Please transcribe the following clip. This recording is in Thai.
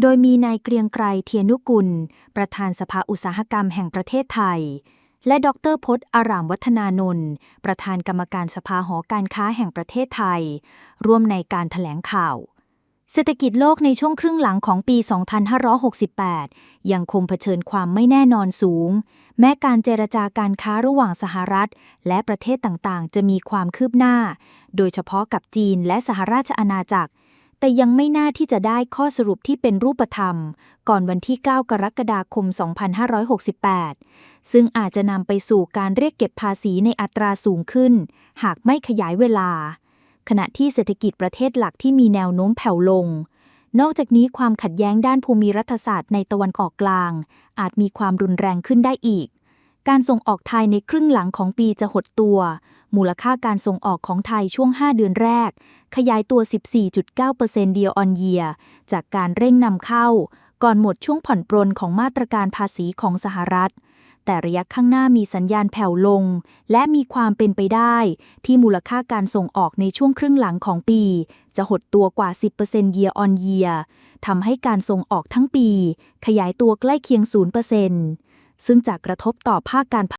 โดยมีนายเกรียงไกรเทียนุกุล ประธานสภาอุตสาหกรรมแห่งประเทศไทย และดรพจน์อารามวัฒนานนท์ประธานกรรมการสภาหอการค้าแห่งประเทศไทย ร่วมในการแถลงข่าวเศรษฐกิจโลกในช่วงครึ่งหลังของปี 2568 ยังคงเผชิญความไม่แน่นอนสูง แม้การเจรจาการค้าระหว่างสหรัฐ และประเทศต่างๆ จะมีความคืบหน้า โดยเฉพาะกับจีนและสหราชอาณาจักร แต่ยังไม่น่าที่จะได้ข้อสรุปที่เป็นรูปธรรม ก่อนวันที่ 9 กรกฎาคม 2568 ซึ่งอาจจะนำไปสู่การเรียกเก็บภาษีในอัตราสูงขึ้น หากไม่ขยายเวลา ขณะที่เศรษฐกิจประเทศหลักที่มีแนวโน้มแผ่วลง นอกจากนี้ความขัดแย้งด้านภูมิรัฐศาสตร์ในตะวันออกกลาง อาจมีความรุนแรงขึ้นได้อีก การส่งออกไทยในครึ่งหลังของปีจะหดตัว มูลค่าการส่งออกของไทยช่วง 5 เดือนแรก ขยายตัว 14.9%เดียวออนเยียจากการเร่งนำเข้า ก่อนหมดช่วงผ่อนปรนของมาตรการภาษีของสหรัฐ แต่ระยะข้างหน้ามีสัญญาณแผ่วลง และมีความเป็นไปได้ ที่มูลค่าการส่งออกในช่วงครึ่งหลังของปี จะหดตัวกว่า 10% year on year ทำให้การส่งออกทั้งปี ขยายตัวใกล้เคียง 0% ซึ่งจะกระทบต่อภาคการ